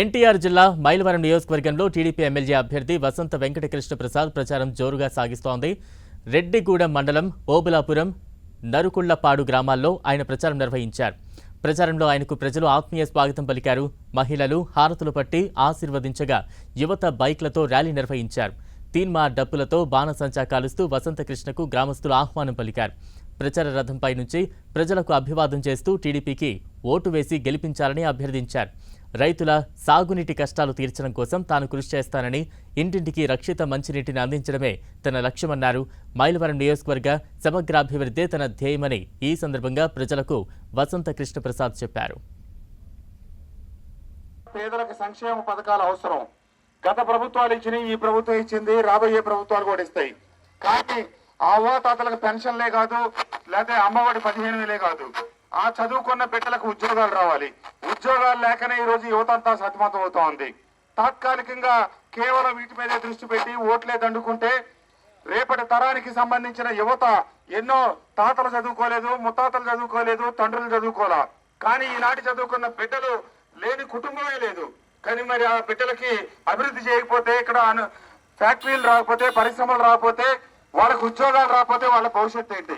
ఎన్టీఆర్ జిల్లా మైలవరం నియోజకవర్గంలో TDP MLA అభ్యర్థి వసంత వెంకటకృష్ణ ప్రసాద్ ప్రచారం జోరుగా సాగిస్తోంది. రెడ్డిగూడెం మండలం ఓబులాపురం నరుకుళ్ళపాడు గ్రామాల్లో ఆయన ప్రచారం నిర్వహించారు. ప్రచారంలో ఆయనకు ప్రజలు ఆత్మీయ స్వాగతం పలికారు. మహిళలు హారతులు పట్టి ఆశీర్వదించగా యువత బైక్లతో ర్యాలీ నిర్వహించారు. తీన్మా డప్పులతో బాణసంచా కాలుస్తూ వసంతకృష్ణకు గ్రామస్తులు ఆహ్వానం పలికారు. ప్రచార రథంపై నుంచి ప్రజలకు అభివాదం చేస్తూ టీడీపీకి ఓటు వేసి గెలిపించాలని అభ్యర్థించారు. రైతుల సాగునీటి కష్టాలు తీర్చడం కోసం తాను కృషి చేస్తానని ఇంటింటికి రక్షిత మంచినీటిని అందించడమే తన లక్ష్యమన్నారు. మైలవరం నియోజకవర్గ సమగ్రాభివృద్ధే తన ధ్యేయమని ఈ సందర్భంగా ప్రజలకు వసంత కృష్ణప్రసాద్ చెప్పారు. పేదలకు సంక్షేమ పథకాలు అవసరం. గత ప్రభుత్వాలు ఇచ్చినాయి ఈ ప్రభుత్వం ఇచ్చింది రాబోయే ప్రభుత్వాలు కూడా ఇస్తాయి. కానీ ఆ తాతలకు పెన్షన్లే కాదు లేకపోతే అమ్మఒడి పదిహేను వేలే కాదు. ఆ చదువుకున్న బిడ్డలకు ఉద్యోగాలు రావాలి. ఉద్యోగాలు లేకనే ఈ రోజు యువత అంతా సతమతం అవుతా ఉంది తాత్కాలికంగా కేవలం వీటి మీదే దృష్టి పెట్టి ఓట్లే దండుకుంటే రేపటి తరానికి సంబంధించిన యువత ఎన్నో తాతలు చదువుకోలేదు ముత్తాతలు చదువుకోలేదు తండ్రులు చదువుకోలా. కానీ ఈనాటి చదువుకున్న బిడ్డలు లేని కుటుంబమే లేదు. కానీ మరి ఆ బిడ్డలకి అభివృద్ధి చేయకపోతే ఇక్కడ ఫ్యాక్టరీలు రాకపోతే పరిశ్రమలు రాకపోతే వాళ్ళకు ఉద్యోగాలు రాకపోతే వాళ్ళ భవిష్యత్తు ఏంటి?